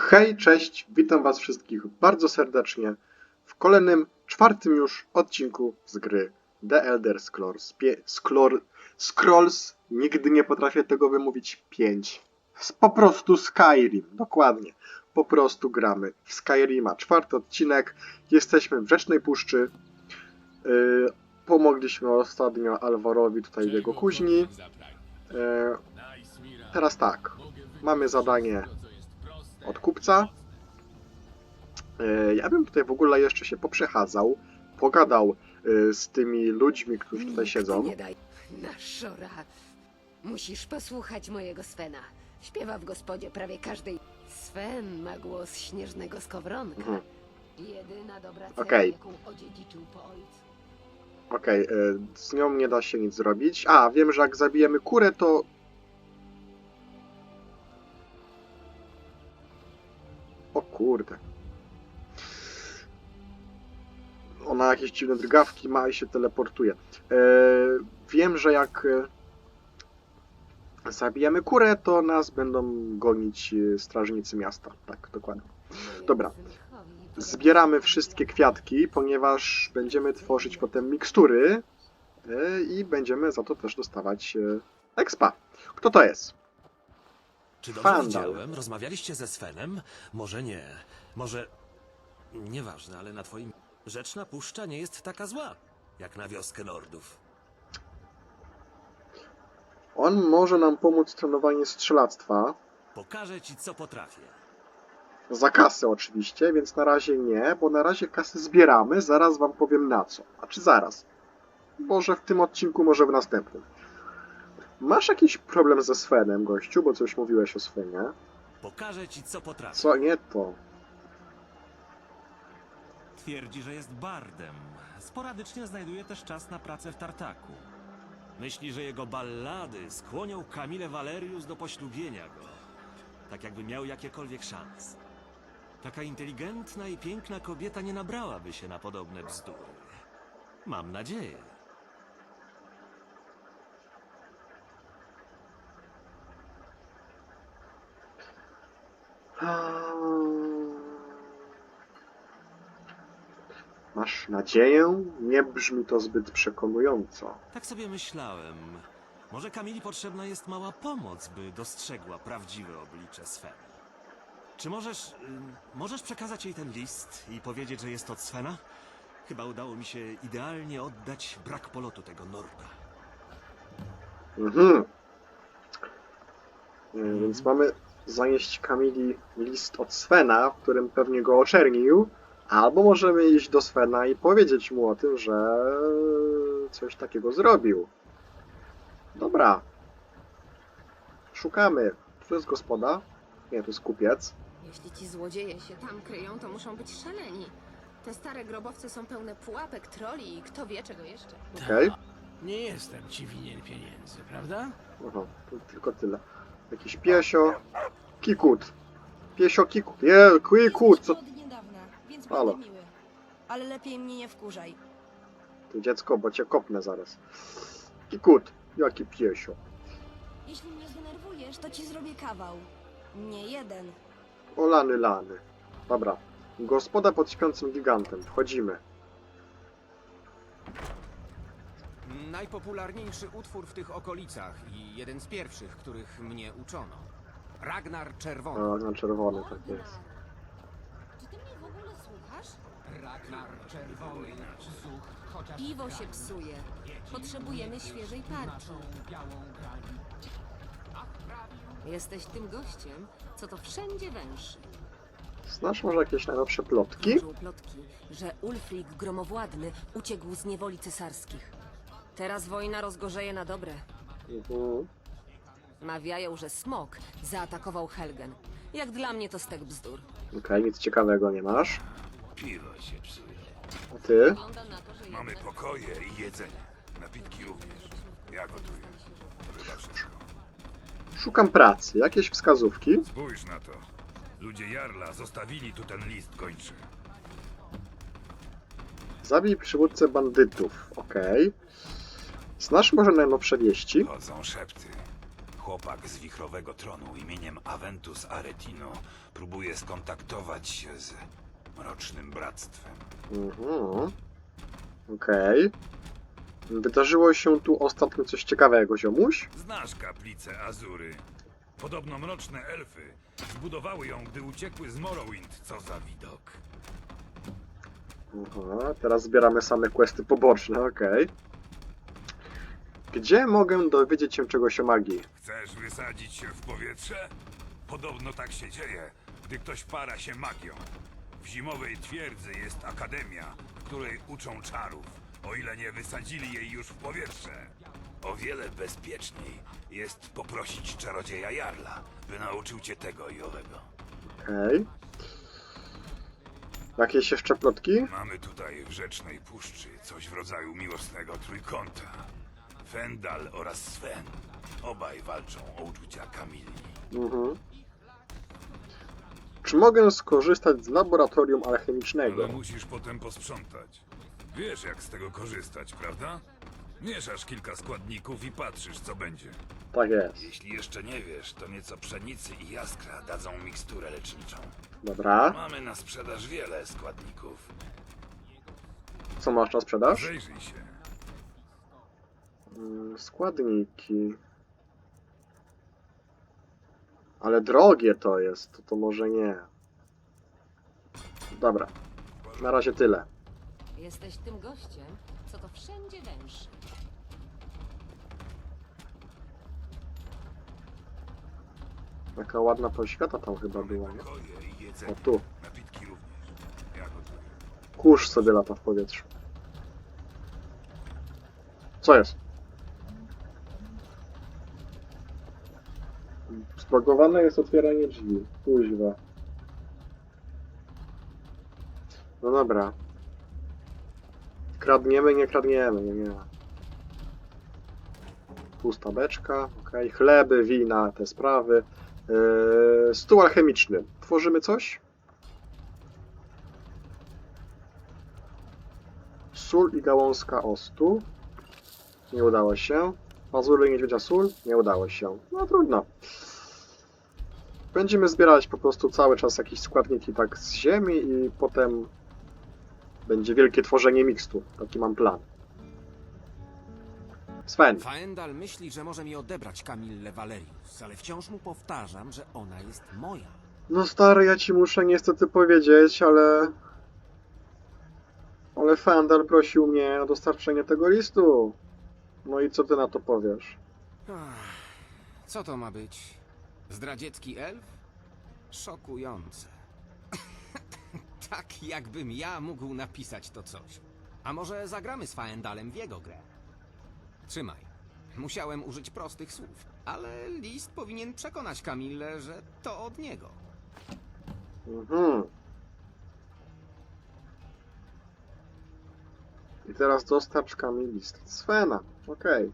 Hej, cześć, witam was wszystkich bardzo serdecznie w kolejnym, czwartym już odcinku z gry The Elder Scrolls. Pie Scroll Scrolls, nigdy nie potrafię tego wymówić, 5. Po prostu Skyrim, dokładnie. Po prostu gramy w Skyrima. Czwarty odcinek, jesteśmy w Rzecznej Puszczy. Yy, pomogliśmy ostatnio Alvarowi tutaj w jego kuźni. Yy, teraz tak, mamy zadanie od kupca. E, Ja bym tutaj w ogóle jeszcze się poprzechadzał, pogadał e, z tymi ludźmi, którzy tutaj Nikt siedzą. Nie daj. Na szora. Musisz posłuchać mojego Svena. Śpiewa w gospodzie prawie każdej. Sven ma głos śnieżnego skowronka. Mhm. Jedyna dobra cecha, Okej. jaką odziedziczył po ojcu. Okej, e, z nią nie da się nic zrobić. A, wiem, że jak zabijemy kurę, to... kurde. Ona jakieś dziwne drgawki ma i się teleportuje. E, wiem, że jak e, zabijemy kurę, to nas będą gonić e, strażnicy miasta. Tak, dokładnie. Dobra. Zbieramy wszystkie kwiatki, ponieważ będziemy tworzyć potem mikstury i będziemy za to też dostawać expa. Kto to jest? Czy dobrze Fandal. widziałem? Rozmawialiście ze Svenem? Może nie. Może... Nieważne, ale na twoim... Rzeczna Puszcza nie jest taka zła, jak na wioskę Nordów. On może nam pomóc w trenowaniu strzelactwa. Pokażę ci, co potrafię. Za kasę oczywiście, więc na razie nie, bo na razie kasy zbieramy, zaraz wam powiem na co. A czy zaraz? Może w tym odcinku, może w następnym. Masz jakiś problem ze Svenem, gościu, bo coś mówiłeś o Svenie. Pokażę ci, co potrafię. Co nie to? Twierdzi, że jest bardem. Sporadycznie znajduje też czas na pracę w tartaku. Myśli, że jego ballady skłonią Kamilę Valerius do poślubienia go. Tak jakby miał jakiekolwiek szans. Taka inteligentna i piękna kobieta nie nabrałaby się na podobne bzdury. Mam nadzieję. Masz nadzieję? Nie brzmi to zbyt przekonująco. Tak sobie myślałem. Może Kamili potrzebna jest mała pomoc, by dostrzegła prawdziwe oblicze Svena. Czy możesz. ym, możesz przekazać jej ten list i powiedzieć, że jest od Svena? Chyba udało mi się idealnie oddać brak polotu tego Norda. Mhm. E, Więc mamy zanieść Kamili list od Svena, w którym pewnie go oczernił, albo możemy iść do Svena i powiedzieć mu o tym, że coś takiego zrobił. Dobra. Szukamy. Tu jest gospoda. Nie, tu jest kupiec. Jeśli ci złodzieje się tam kryją, to muszą być szaleni. Te stare grobowce są pełne pułapek, troli i kto wie czego jeszcze. Okej. Nie jestem ci winien pieniędzy, prawda? Aha, to tylko tyle. Jakiś piesio. Kikut. Piesio kikut. Je, kikut. Co od niedawna, więc Halo. miły. Ale lepiej mnie nie wkurzaj. ty dziecko, bo cię kopnę zaraz. Kikut. Jaki piesio. Jeśli mnie zdenerwujesz, to ci zrobię kawał. Nie jeden. O lany lany. Dobra. Gospoda pod śpiącym gigantem. Wchodzimy. Najpopularniejszy utwór w tych okolicach i jeden z pierwszych, których mnie uczono. Ragnar Czerwony. Na czerwony tak jest. Czy ty mnie w ogóle słuchasz? Ragnar Czerwony. Zuch, chociaż Piwo się psuje. Potrzebujemy świeżej parki. Jesteś tym gościem, co to wszędzie węszy. Znasz może jakieś najnowsze plotki? Krążą plotki, że Ulfric Gromowładny uciekł z niewoli cesarskich. Teraz wojna rozgorzeje na dobre. Mhm. Mawiają, że Smok zaatakował Helgen. Jak dla mnie to stek bzdur. Okej, nic ciekawego nie masz. Piwo się psuje. A ty? Wygląda na to, że Mamy jednak- pokoje i jedzenie. Napitki również. Ja gotuję. To chyba wszystko. Szukam pracy. Jakieś wskazówki? Spójrz na to. Ludzie Jarla zostawili tu ten list kończy. Zabij przywódcę bandytów. Okej. Znasz może najnowsze wieści? Chodzą szepty. Chłopak z wichrowego tronu imieniem Aventus Aretino próbuje skontaktować się z Mrocznym Bractwem. Mhm. Okej. Wydarzyło się tu ostatnio coś ciekawego, ziomuś? Znasz kaplicę Azury? Podobno mroczne elfy zbudowały ją, gdy uciekły z Morrowind. Co za widok. Aha, teraz zbieramy same questy poboczne, okej. Gdzie mogę dowiedzieć się czegoś o magii? Chcesz wysadzić się w powietrze? Podobno tak się dzieje, gdy ktoś para się magią. W zimowej twierdzy jest akademia, w której uczą czarów, o ile nie wysadzili jej już w powietrze. O wiele bezpieczniej jest poprosić czarodzieja Jarla, by nauczył cię tego i owego. Okej. Jakieś jeszcze plotki? Mamy tutaj w Rzecznej Puszczy coś w rodzaju miłosnego trójkąta. Fendal oraz Sven. Obaj walczą o uczucia Kamili. Mhm. Czy mogę skorzystać z laboratorium alchemicznego? Ale musisz potem posprzątać. Wiesz, jak z tego korzystać, prawda? Mieszasz kilka składników i patrzysz, co będzie. Tak jest. Jeśli jeszcze nie wiesz, to nieco pszenicy i jaskra dadzą miksturę leczniczą. Dobra. Mamy na sprzedaż wiele składników. Co masz na sprzedaż? Zajrzyj się. Mm, Składniki. Ale drogie to jest, to, to może nie. Dobra. Na razie tyle. Jesteś tym gościem, co to wszędzie węży. Taka ładna poświata tam chyba była, nie? O tu. Kurz sobie lata w powietrzu. Co jest? Zbagowane jest otwieranie drzwi. Kuźwa. No dobra. Kradniemy, nie kradniemy, nie, nie. Pusta beczka, okej. Chleby, wina, te sprawy. Yy, stół alchemiczny. Tworzymy coś? Sól i gałązka ostu. Nie udało się. Pazury niedźwiedzia sól. Nie udało się. No trudno. Będziemy zbierać po prostu cały czas jakieś składniki tak z ziemi i potem będzie wielkie tworzenie mikstu. Taki mam plan. Sven. Faendal myśli, że może mi odebrać Kamillę Valerius, ale wciąż mu powtarzam, że ona jest moja. No stary, ja ci muszę niestety powiedzieć, ale... Ale Fandal prosił mnie o dostarczenie tego listu. No i co ty na to powiesz? Ach, Co to ma być? Zdradziecki elf? Szokujące. tak jakbym ja mógł napisać to coś. A może zagramy z Faendalem w jego grę? Trzymaj. Musiałem użyć prostych słów, ale list powinien przekonać Kamillę, że to od niego. Mhm. I teraz dostarcz mi list Svena. Okej.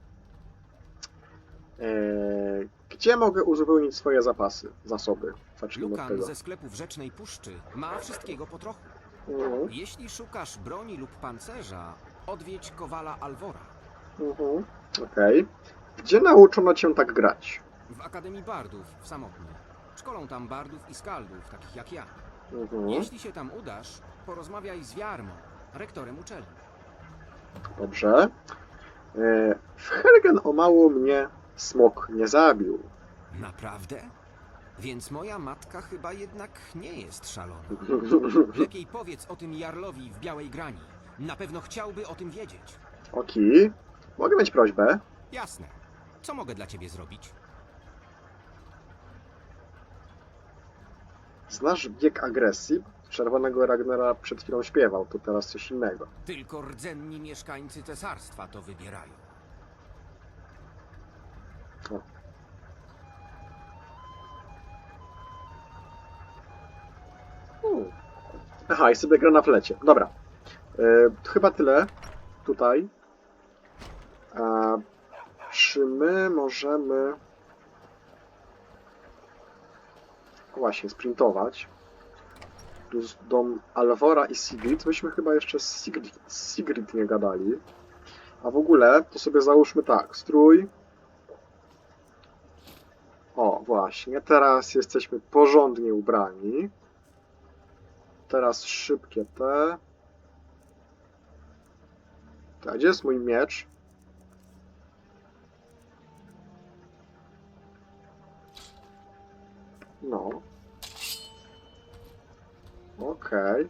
Eee, Gdzie mogę uzupełnić swoje zapasy, zasoby? Zacznijmy od Lukan tego. ze sklepów Rzecznej Puszczy ma wszystkiego po trochu. Mhm. Jeśli szukasz broni lub pancerza, odwiedź Kowala Alvora. Mhm. Okej. Gdzie nauczono cię tak grać? W Akademii Bardów w Samotnie. Szkolą tam bardów i skaldów, takich jak ja. Mhm. Jeśli się tam udasz, porozmawiaj z Wiarmą, rektorem uczelni. Dobrze. Eee, W Helgen o mało mnie smok nie zabił. Naprawdę? Więc moja matka chyba jednak nie jest szalona. Lepiej powiedz o tym Jarlowi w Białej Grani. Na pewno chciałby o tym wiedzieć. Oki. Mogę mieć prośbę? Jasne. Co mogę dla ciebie zrobić? Znasz bieg agresji? Czerwonego Ragnara przed chwilą śpiewał, to teraz coś innego. Tylko rdzenni mieszkańcy cesarstwa to wybierają. Hmm. Aha, i sobie gra na flecie. Dobra. E, chyba tyle tutaj. A, czy my możemy... Właśnie, sprintować. Tu z dom Alvora i Sigrid. Myśmy chyba jeszcze z Sigrid, Sigrid nie gadali. A w ogóle, to sobie załóżmy tak. Strój. Właśnie, teraz jesteśmy porządnie ubrani. Teraz szybkie te. Tak, gdzie jest mój miecz? No. Okej.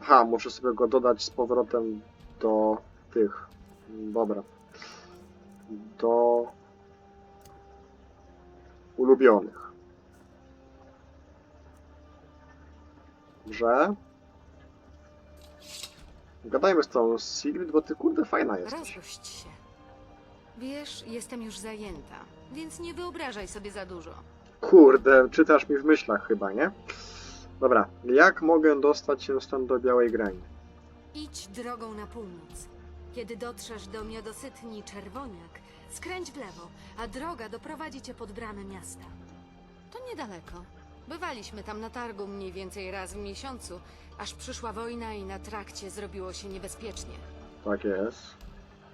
Aha, muszę sobie go dodać z powrotem do tych. Dobra. Do ulubionych. Dobrze. Gadajmy z tą Sigrid, bo ty kurde fajna jesteś. Rozgość się. Wiesz, jestem już zajęta, więc nie wyobrażaj sobie za dużo. Kurde, czytasz mi w myślach chyba, nie? Dobra, jak mogę dostać się stąd do Białej Grani? Idź drogą na północ. Kiedy dotrzesz do miodosytni Czerwoniak, skręć w lewo, a droga doprowadzi cię pod bramę miasta. To niedaleko. Bywaliśmy tam na targu mniej więcej raz w miesiącu, aż przyszła wojna i na trakcie zrobiło się niebezpiecznie. Tak jest.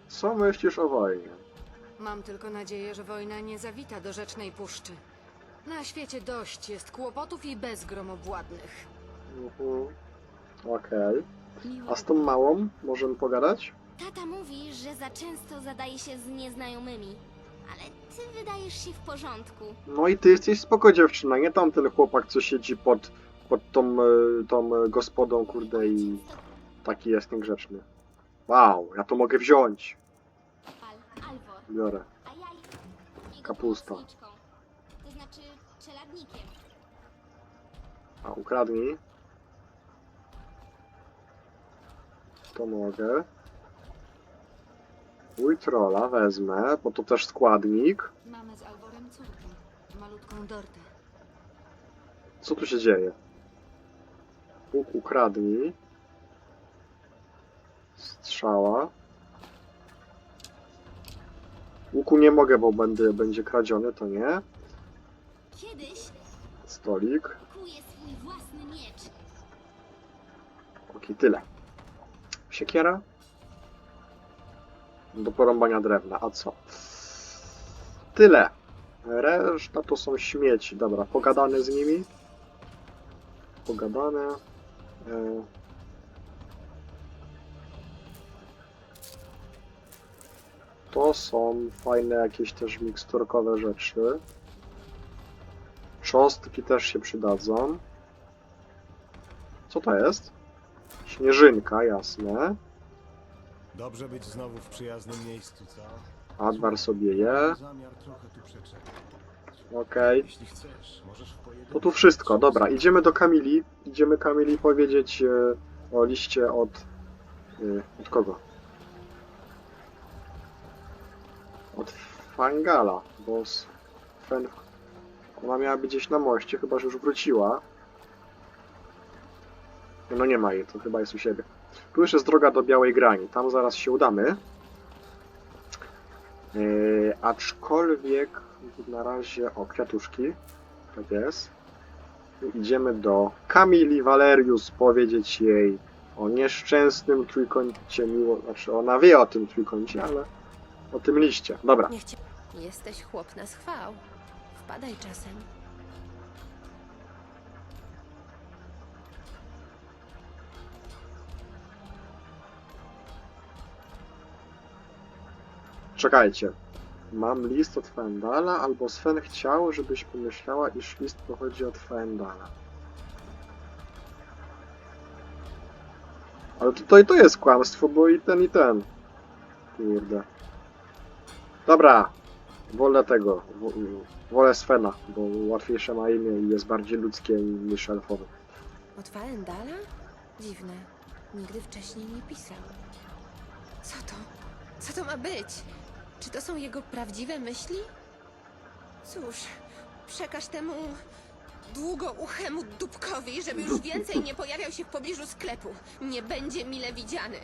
Co myślisz o wojnie? Mam tylko nadzieję, że wojna nie zawita do Rzecznej Puszczy. Na świecie dość jest kłopotów i bezgromowładnych. Mhm. Okej. A z tą małą możemy pogadać? Tata mówi, że za często zadaje się z nieznajomymi. Ale ty wydajesz się w porządku. No i ty jesteś spoko dziewczyna, nie tamten chłopak, co siedzi pod, pod tą, e, tą e, gospodą, kurde, i taki jest niegrzeczny. Wow, ja to mogę wziąć. Al, Alvor, Biorę. a ja jego Kapusta. pomocniczką. To znaczy czeladnikiem. A, ukradnij. To mogę. Mój trolla wezmę, bo to też składnik. Mamy z Alborem córkę, malutką Dortę. Co tu się dzieje? Łuk ukradnij. Strzała. Łuku nie mogę, bo będę, będzie kradziony, to nie. Kiedyś Stolik. kuję swój własny miecz. Okej, tyle. Siekiera. Do porąbania drewna, a co? Tyle. Reszta to są śmieci. Dobra, pogadane z nimi. Pogadane. E... To są fajne jakieś też miksturkowe rzeczy. Cząstki też się przydadzą. Co to jest? Śnieżynka, jasne. Dobrze być znowu w przyjaznym miejscu, co? Adwar sobie je. Mam zamiar trochę tu przeczekać. Okej. Jeśli chcesz, możesz w pojedynkę... To tu wszystko. Dobra, idziemy do Kamili. Idziemy Kamili powiedzieć e, o liście od... E, od kogo? Od Fangala, bo z Fen... Ona miała być gdzieś na moście, chyba że już wróciła. No nie ma jej, to chyba jest u siebie. Tu już jest droga do Białej Grani, tam zaraz się udamy. Yy, aczkolwiek na razie o kwiatuszki. Tak jest. Idziemy do Kamili Valerius powiedzieć jej o nieszczęsnym trójkącie miło. Znaczy ona wie o tym trójkącie, ale o tym liście. Dobra. Niech cię... Jesteś chłop na schwał. Wpadaj czasem. Czekajcie. Mam list od Fendala, albo Sven chciał, żebyś pomyślała, iż list pochodzi od Fendala. Ale tutaj to jest kłamstwo, bo i ten, i ten. Kurde. Dobra. Wolę tego. wo- Wolę Svena, bo łatwiejsze ma imię i jest bardziej ludzkie niż elfowe. Od Faendala? Dziwne. Nigdy wcześniej nie pisał. Co to? Co to ma być? Czy to są jego prawdziwe myśli? Cóż, przekaż temu długouchemu dupkowi, żeby już więcej nie pojawiał się w pobliżu sklepu. Nie będzie mile widziany.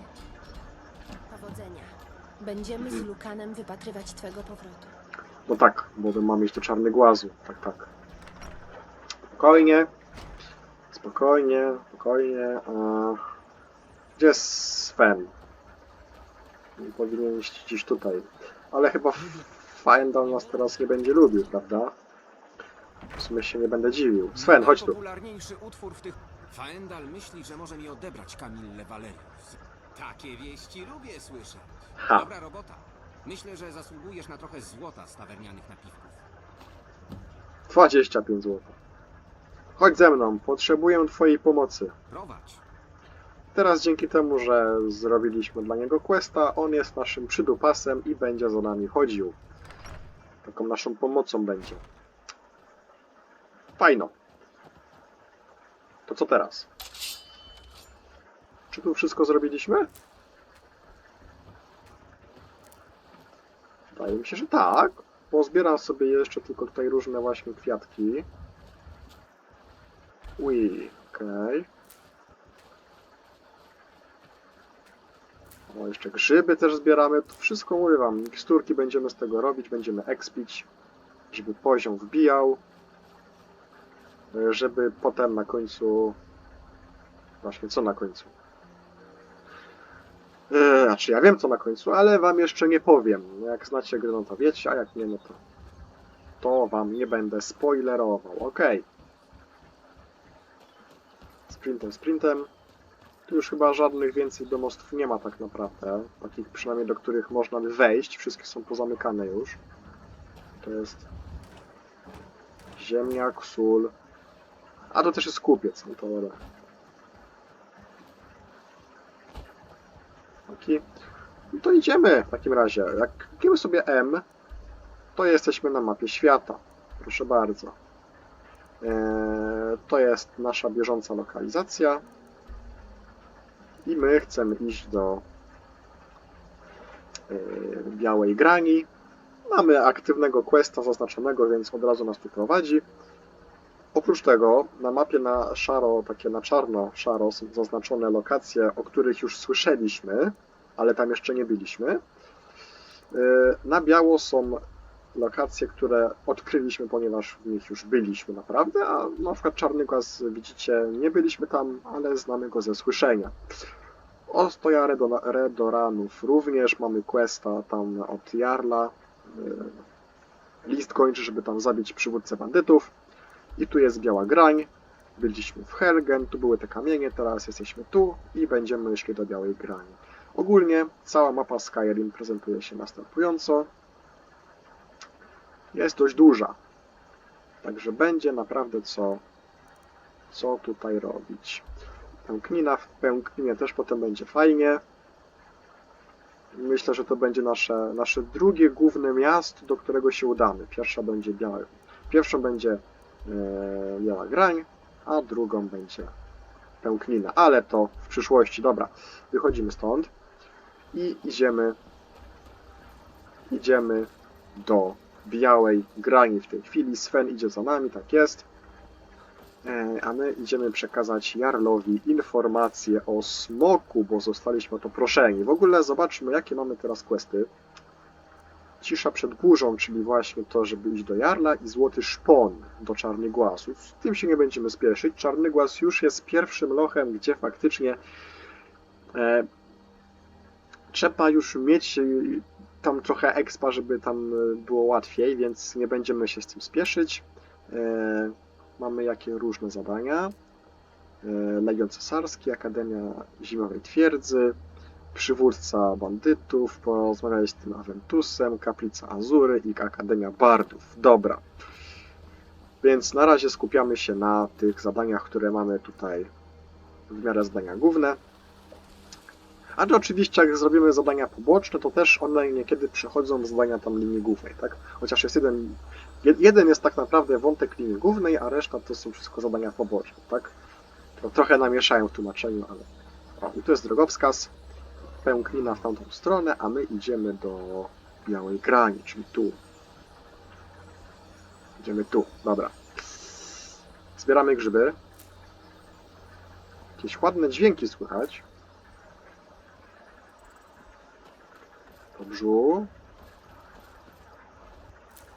Powodzenia. Będziemy z Lukanem wypatrywać twego powrotu. No tak, bo mam mieć to czarny głazu. Tak, tak. Spokojnie. Spokojnie, spokojnie. A... Gdzie jest Sven? Powinien iść gdzieś tutaj. Ale chyba Faendal nas teraz nie będzie lubił, prawda? W sumie się nie będę dziwił. Sven, chodź tu. Najpopularniejszy utwór w tych... Faendal myśli, że może mi odebrać Kamillę Valerius. Takie wieści lubię słyszeć. Ha. Dobra robota. Myślę, że zasługujesz na trochę złota z tawernianych napiwków. 25 zł. Chodź ze mną, potrzebuję twojej pomocy. Prowadź. Teraz dzięki temu, że zrobiliśmy dla niego questa, on jest naszym przydupasem i będzie za nami chodził. Taką naszą pomocą będzie. Fajno. To co teraz? Czy tu wszystko zrobiliśmy? Wydaje mi się, że tak. Pozbieram sobie jeszcze tylko tutaj różne właśnie kwiatki. Ui, okej. O, jeszcze grzyby też zbieramy. To wszystko mówię wam. Miksturki będziemy z tego robić, będziemy expić, żeby poziom wbijał. e, Żeby potem na końcu... Właśnie, co na końcu? Eee, znaczy, ja wiem co na końcu, ale wam jeszcze nie powiem. Jak znacie gry, no to wiecie, a jak nie, no to... To wam nie będę spoilerował. Okej. Sprintem, sprintem. Tu już chyba żadnych więcej domostw nie ma tak naprawdę. Takich przynajmniej do których można by wejść. Wszystkie są pozamykane już. To jest ziemniak, sól. A to też jest kupiec, no to dobra. Taki. No to idziemy w takim razie. Jak klikniemy sobie M, to jesteśmy na mapie świata. Proszę bardzo. Eee, to jest nasza bieżąca lokalizacja. I my chcemy iść do yy, białej grani. Mamy aktywnego questa zaznaczonego, więc od razu nas tu prowadzi. Oprócz tego na mapie na szaro, takie na czarno-szaro są zaznaczone lokacje, o których już słyszeliśmy, ale tam jeszcze nie byliśmy. Yy, Na biało są lokacje, które odkryliśmy, ponieważ w nich już byliśmy naprawdę, a na przykład Czarny Głaz, widzicie, nie byliśmy tam, ale znamy go ze słyszenia. Ostoja Redoranów również, mamy questa tam od Jarla. Yy, List kończy, żeby tam zabić przywódcę bandytów. I tu jest biała grań. Byliśmy w Helgen, tu były te kamienie, teraz jesteśmy tu i będziemy szli do białej grani. Ogólnie cała mapa Skyrim prezentuje się następująco. Jest dość duża. Także będzie naprawdę co, co tutaj robić. Pęknina, w Pękninie też potem będzie fajnie. Myślę, że to będzie nasze, nasze drugie główne miasto, do którego się udamy. Pierwsza będzie biała, pierwszą będzie e, Biała Grań, a drugą będzie Pęknina. Ale to w przyszłości. Dobra, wychodzimy stąd i idziemy idziemy do Białej Grani w tej chwili. Sven idzie za nami, tak jest. E, A my idziemy przekazać Jarlowi informacje o smoku, bo zostaliśmy o to proszeni. W ogóle zobaczmy, jakie mamy teraz questy. Cisza przed burzą, czyli właśnie to, żeby iść do Jarla i Złoty Szpon do Czarnych Głasów. Z tym się nie będziemy spieszyć. Czarny Głaz już jest pierwszym lochem, gdzie faktycznie e, trzeba już mieć tam trochę expa, żeby tam było łatwiej, więc nie będziemy się z tym spieszyć. E, mamy jakie różne zadania. E, Legion Cesarski, Akademia Zimowej Twierdzy, Przywódca Bandytów, porozmawiać z tym Aventusem, Kaplica Azury i Akademia Bardów. Dobra. Więc na razie skupiamy się na tych zadaniach, które mamy tutaj w miarę zadania główne. A to oczywiście jak zrobimy zadania poboczne, to też one niekiedy przechodzą w zadania tam linii głównej, tak? Chociaż jest jeden, jed- jeden jest tak naprawdę wątek linii głównej, a reszta to są wszystko zadania poboczne, tak? To trochę namieszają w tłumaczeniu, ale... O, i tu jest drogowskaz, pęknina w tamtą stronę, a my idziemy do Białej Grani, czyli tu. Idziemy tu, dobra. Zbieramy grzyby. Jakieś ładne dźwięki słychać. Dobrze.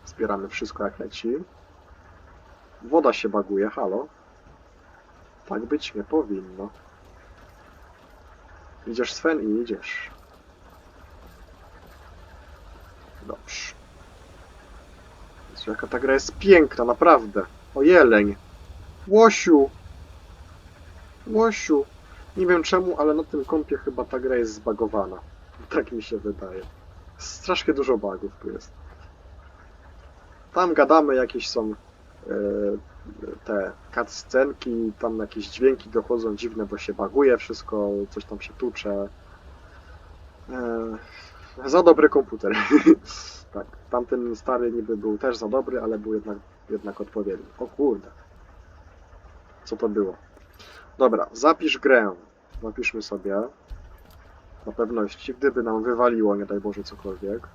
Zbieramy wszystko jak leci. Woda się baguje, halo. Tak być nie powinno. Idziesz Sven i idziesz. Dobrze. Jezu, Jaka ta gra jest piękna, naprawdę. O jeleń. Łosiu. Łosiu. Nie wiem czemu, ale na tym kompie chyba ta gra jest zbagowana. Tak mi się wydaje. Strasznie dużo bugów tu jest. Tam gadamy, jakieś są e, te cutscenki, tam jakieś dźwięki dochodzą dziwne, bo się baguje wszystko, coś tam się tucze. E, za dobry komputer. tak, tamten stary niby był też za dobry, ale był jednak, jednak odpowiedni. O kurde. Co to było? Dobra, zapisz grę. Napiszmy sobie. Na pewności, gdyby nam wywaliło, nie daj Boże, cokolwiek.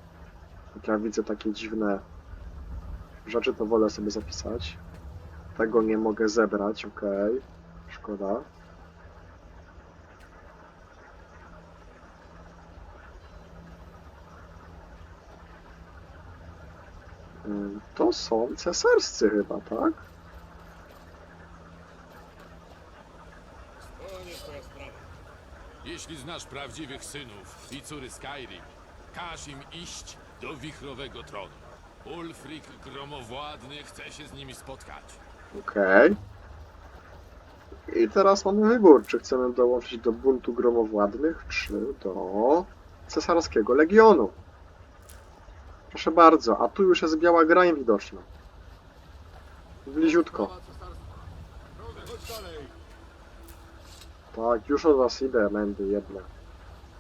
Jak ja widzę takie dziwne rzeczy, to wolę sobie zapisać. Tego nie mogę zebrać, ok. Szkoda. To są cesarscy chyba, tak? Jeśli znasz prawdziwych synów i córy Skyrim, każ im iść do wichrowego tronu. Ulfric Gromowładny chce się z nimi spotkać. Okej. I teraz mamy wybór, czy chcemy dołączyć do buntu gromowładnych, czy do cesarskiego legionu. Proszę bardzo, a tu już jest biała grań widoczna. Bliziutko. Tak, już od was idę, mędy jedne.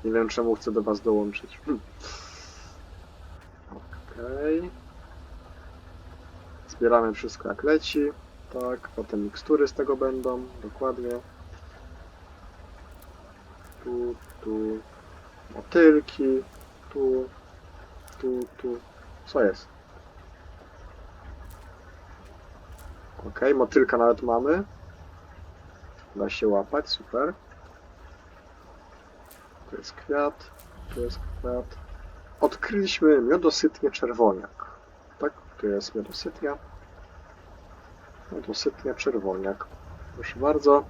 Nie wiem czemu chcę do was dołączyć. Hm. Okej. Zbieramy wszystko jak leci. Tak, potem mikstury z tego będą, dokładnie. Tu, tu, motylki, tu, tu, tu. Co jest? Ok, motylka nawet mamy. Da się łapać, super. Tu jest kwiat, tu jest kwiat. Odkryliśmy miodosytnie czerwoniak. Tak, tu jest miodosytnia. Miodosytnia czerwoniak. Proszę bardzo.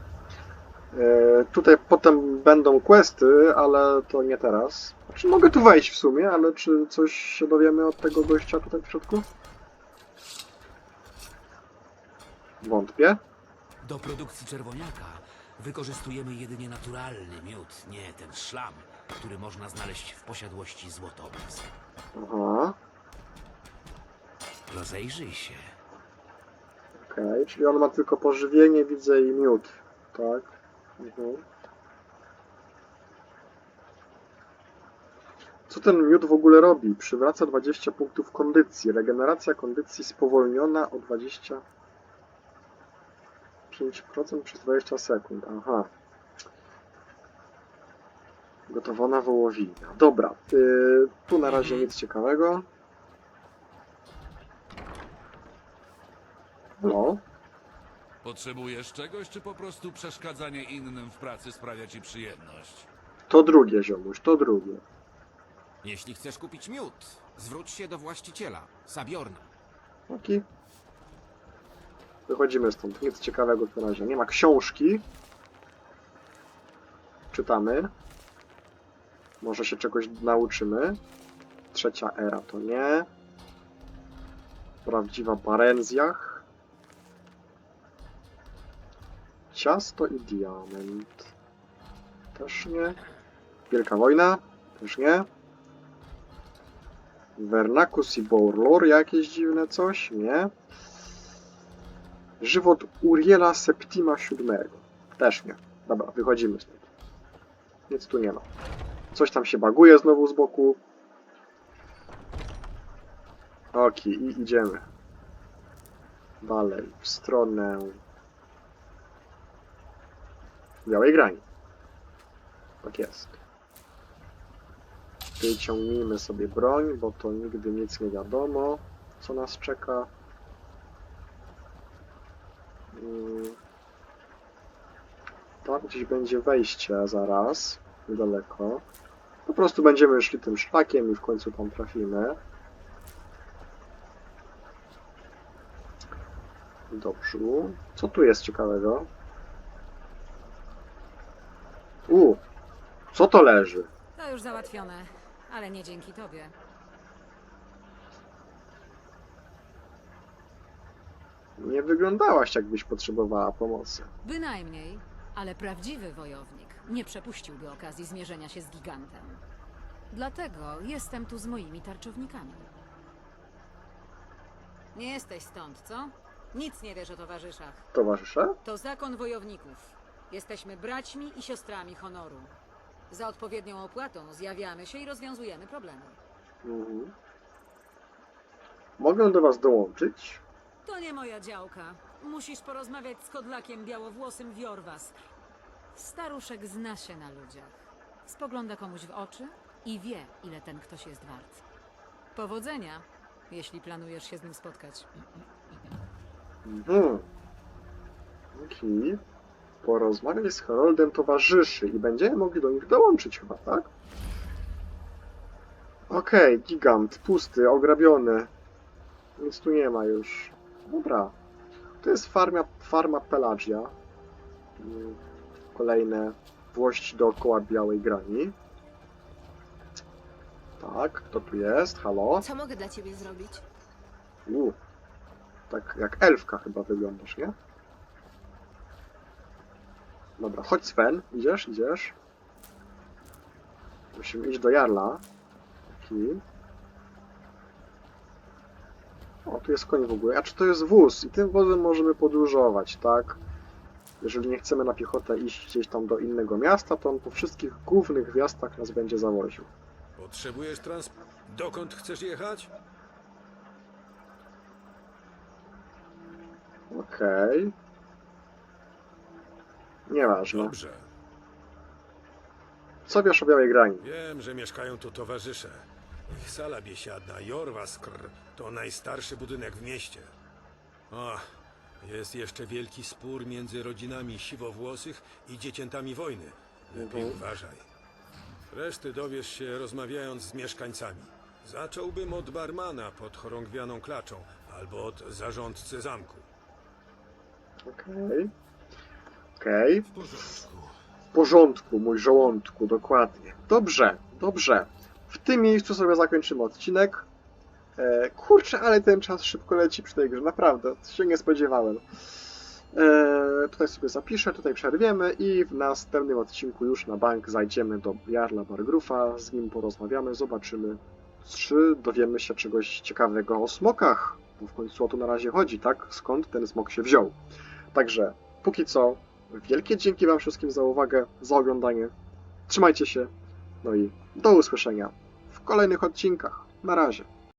E, tutaj potem będą questy, ale to nie teraz. Znaczy mogę tu wejść w sumie, ale czy coś się dowiemy od tego gościa tutaj w środku? Wątpię. Do produkcji czerwoniaka wykorzystujemy jedynie naturalny miód, nie ten szlam, który można znaleźć w posiadłości złotobryz. Aha, Rozejrzyj się. okej. Czyli on ma tylko pożywienie, widzę, i miód. Tak. Mhm. Co ten miód w ogóle robi? Przywraca 20 punktów kondycji. Regeneracja kondycji spowolniona o 25% przez 20 sekund. Aha. Gotowana wołowina. Dobra. Yy, tu na razie nic ciekawego. No. Potrzebujesz czegoś, czy po prostu przeszkadzanie innym w pracy sprawia ci przyjemność? To drugie, ziomuś, to drugie. Jeśli chcesz kupić miód, zwróć się do właściciela, Sabiorna. Oki. Wychodzimy stąd. Nic ciekawego tu na razie. Nie ma książki. Czytamy. Może się czegoś nauczymy. Trzecia era to nie. Prawdziwa Barenzjach. Ciasto i diament. Też nie. Wielka wojna. Też nie. Vernacus i Borlor, jakieś dziwne coś? Nie. Żywot Uriela Septima VII. Też nie. Dobra, wychodzimy stąd. Nic tu nie ma. Coś tam się baguje znowu z boku. Oki, i idziemy. Dalej, w stronę białej grani. Tak jest. Wyciągnijmy sobie broń, bo to nigdy nic nie wiadomo, co nas czeka. Mm. Tam gdzieś będzie wejście zaraz, niedaleko. Po prostu będziemy szli tym szlakiem i w końcu tam trafimy. Dobrze. Co tu jest ciekawego? U, co to leży? To już załatwione, ale nie dzięki tobie. Nie wyglądałaś, jakbyś potrzebowała pomocy. Bynajmniej, ale prawdziwy wojownik nie przepuściłby okazji zmierzenia się z gigantem. Dlatego jestem tu z moimi tarczownikami. Nie jesteś stąd, co? Nic nie wiesz o towarzyszach. Towarzysze? To zakon wojowników. Jesteśmy braćmi i siostrami honoru. Za odpowiednią opłatą zjawiamy się i rozwiązujemy problemy. Mhm. Mogę do was dołączyć? To nie moja działka. Musisz porozmawiać z kodlakiem białowłosym Wiorwas. Staruszek zna się na ludziach. Spogląda komuś w oczy i wie, ile ten ktoś jest wart. Powodzenia, jeśli planujesz się z nim spotkać. Mhm. Okej. Porozmawiaj z Haroldem towarzyszy i będziemy mogli do nich dołączyć chyba, tak? Okej, gigant, pusty, ograbiony. Nic tu nie ma już. Dobra. To jest farma, farma Pelagia. Kolejne włości dookoła białej grani. Tak, kto tu jest? Halo? Co mogę dla ciebie zrobić? U, tak jak elfka chyba wyglądasz, nie? Dobra, chodź Sven, idziesz, idziesz. Musimy iść do Jarla. Taki. O, tu jest koń w ogóle. A czy to jest wóz? I tym wozem możemy podróżować, tak? Jeżeli nie chcemy na piechotę iść gdzieś tam do innego miasta, to on po wszystkich głównych miastach nas będzie zawoził. Potrzebujesz trans... Dokąd chcesz jechać? Okej. Nieważne. Dobrze. Co wiesz o Białej Grani? Wiem, że mieszkają tu towarzysze. Ich sala biesiadna, Jorwaskr, to najstarszy budynek w mieście. O, jest jeszcze wielki spór między rodzinami siwowłosych i dzieciętami wojny. Lepiej Mhm. uważaj. Reszty dowiesz się rozmawiając z mieszkańcami. Zacząłbym od barmana pod chorągwianą klaczą, albo od zarządcy zamku. Okej. Okej. W porządku. W porządku, mój żołądku, dokładnie. Dobrze, dobrze. W tym miejscu sobie zakończymy odcinek. E, kurczę, ale ten czas szybko leci przy tej grze, naprawdę. Się nie spodziewałem. E, tutaj sobie zapiszę, tutaj przerwiemy i w następnym odcinku już na bank zajdziemy do Jarla Bargrufa, z nim porozmawiamy, zobaczymy, czy dowiemy się czegoś ciekawego o smokach, bo w końcu o to na razie chodzi, tak? Skąd ten smok się wziął. Także, póki co, wielkie dzięki Wam wszystkim za uwagę, za oglądanie. Trzymajcie się, no i do usłyszenia w kolejnych odcinkach. Na razie.